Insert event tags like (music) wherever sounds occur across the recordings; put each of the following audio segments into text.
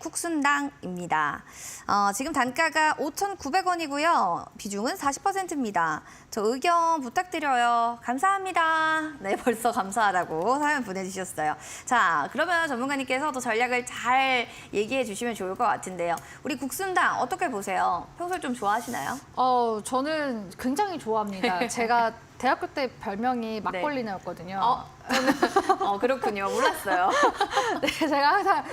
국순당입니다. 어, 지금 단가가 5,900원이고요. 비중은 40%입니다. 저 의견 부탁드려요. 감사합니다. 네, (laughs) 벌써 감사하다고 사연 보내주셨어요. 자, 그러면 전문가님께서 또 전략을 잘 얘기해 주시면 좋을 것 같은데요. 우리 국순당 어떻게 보세요? 평소에 좀 좋아하시나요? 어, 저는 굉장히 좋아합니다. (laughs) 제가 대학교 때 별명이 막걸리네였거든요. 어, 저는 어, 그렇군요. 몰랐어요. (laughs) 네, 제가 항상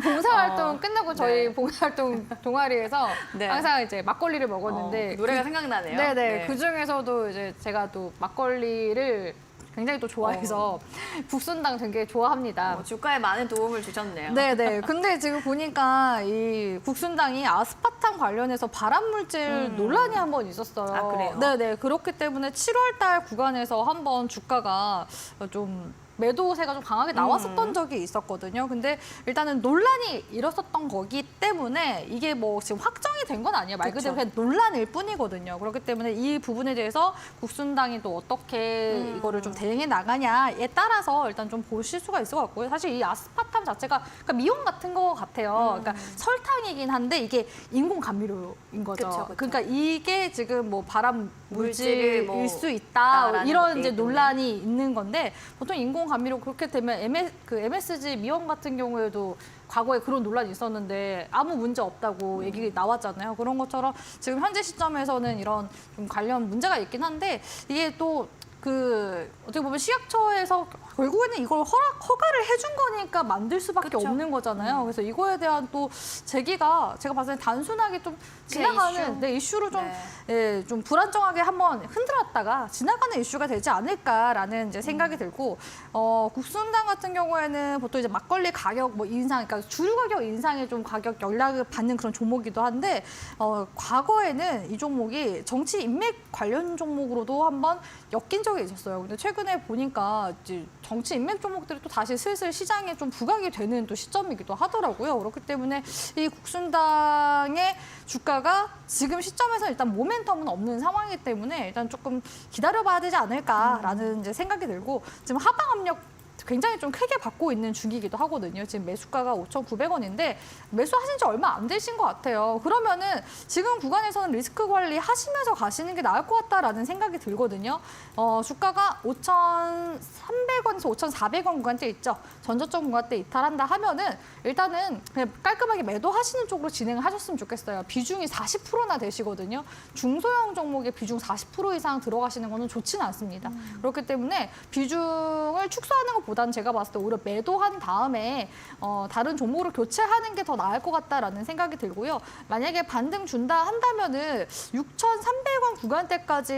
봉사활동 어, 끝나고 저희 네. 봉사활동 동아리에서 네. 항상 이제 막걸리를 먹었는데 어, 노래가 생각나네요. 네네. 네. 그 중에서도 이제 제가 또 막걸리를 굉장히 또 좋아해서 (laughs) 북순당 되게 좋아합니다. 어, 주가에 많은 도움을 주셨네요. 네네. 근데 지금 보니까 이 국순당이 아스파탐 관련해서 발암물질 논란이 한 번 있었어요. 음. 아, 그래요? 네네. 그렇기 때문에 7월달 구간에서 한번 주가가 좀 매도세가 좀 강하게 나왔었던 음. 적이 있었거든요. 근데 일단은 논란이 일었었던 거기 때문에 이게 뭐 지금 확정이 된 건 아니에요. 말 그대로. 그냥 논란일 뿐이거든요. 그렇기 때문에 이 부분에 대해서 국순당이 또 어떻게 음. 이거를 좀 대응해 나가냐에 따라서 일단 좀 보실 수가 있을 것 같고요. 사실 이 아스파탐 자체가 그러니까 미용 같은 거 같아요. 음. 그러니까 설탕 이긴 한데 이게 인공 감미료인 거죠. 그쵸, 그쵸. 그러니까 이게 지금 뭐 발암 물질을 물질일 뭐수 있다 있다라는 이런 이제 때문에. 논란이 있는 건데 보통 인공 감미료 그렇게 되면 MS, 그 MSG 미용 같은 경우에도 과거에 그런 논란이 있었는데 아무 문제 없다고 얘기 나왔잖아요. 그런 것처럼 지금 현재 시점에서는 이런 좀 관련 문제가 있긴 한데 이게 또 그 어떻게 보면 시약처에서 결국에는 이걸 허락 허가를 해준 거니까 만들 수밖에 그쵸. 없는 거잖아요. 그래서 이거에 대한 또 제기가 제가 봤을 때 단순하게 좀 그냥 지나가는 이슈. 네, 이슈 로 좀 네. 예, 좀 불안정하게 한번 흔들었다가 지나가는 이슈가 되지 않을까라는 이제 생각이 들고 어, 국순당 같은 경우에는 보통 이제 막걸리 가격 뭐 인상, 그러니까 주류 가격 인상에 좀 가격 연락을 받는 그런 종목이기도 한데 어, 과거에는 이 종목이 정치 인맥 관련 종목으로도 한번 엮인 적이 있었어요. 근데 최근에 보니까 이제 정치 인맥 종목들이 또 다시 슬슬 시장에 좀 부각이 되는 또 시점이기도 하더라고요. 그렇기 때문에 이 국순당의 주가가 지금 시점에서 일단 모멘텀은 없는 상황이기 때문에 일단 조금 기다려봐야 되지 않을까라는 이제 생각이 들고 지금 하방 압력 굉장히 좀 크게 받고 있는 중이기도 하거든요. 지금 매수가가 5,900원인데 매수하신 지 얼마 안 되신 것 같아요. 그러면은 지금 구간에서는 리스크 관리 하시면서 가시는 게 나을 것 같다라는 생각이 들거든요. 어, 주가가 5,300원에서 5,400원 구간대 있죠. 전저점 구간대 이탈한다 하면은 일단은 그냥 깔끔하게 매도하시는 쪽으로 진행을 하셨으면 좋겠어요. 비중이 40%나 되시거든요. 중소형 종목의 비중 40% 이상 들어가시는 거는 좋지는 않습니다. 그렇기 때문에 비중을 축소하는 것보다 는 제가 봤을 때 오히려 매도한 다음에 어, 다른 종목으로 교체하는 게 더 나을 것 같다라는 생각이 들고요. 만약에 반등 준다 한다면은 6,300원 구간대까지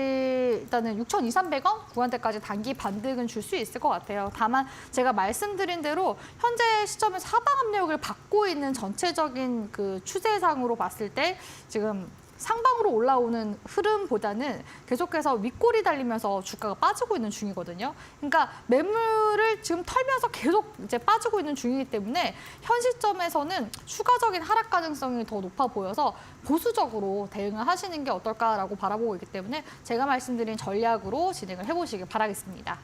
일단은 6,200원 구간대까지 단기 반등은 줄 수 있을 것 같아요. 다만 제가 말씀드린 대로 현재 시점에서 하방 압력을 받고 있는 전체적인 그 추세상으로 봤을 때 지금 상방으로 올라오는 흐름보다는 계속해서 윗골이 달리면서 주가가 빠지고 있는 중이거든요. 그러니까 매물을 지금 털면서 계속 이제 빠지고 있는 중이기 때문에 현 시점에서는 추가적인 하락 가능성이 더 높아 보여서 보수적으로 대응을 하시는 게 어떨까라고 바라보고 있기 때문에 제가 말씀드린 전략으로 진행을 해보시길 바라겠습니다.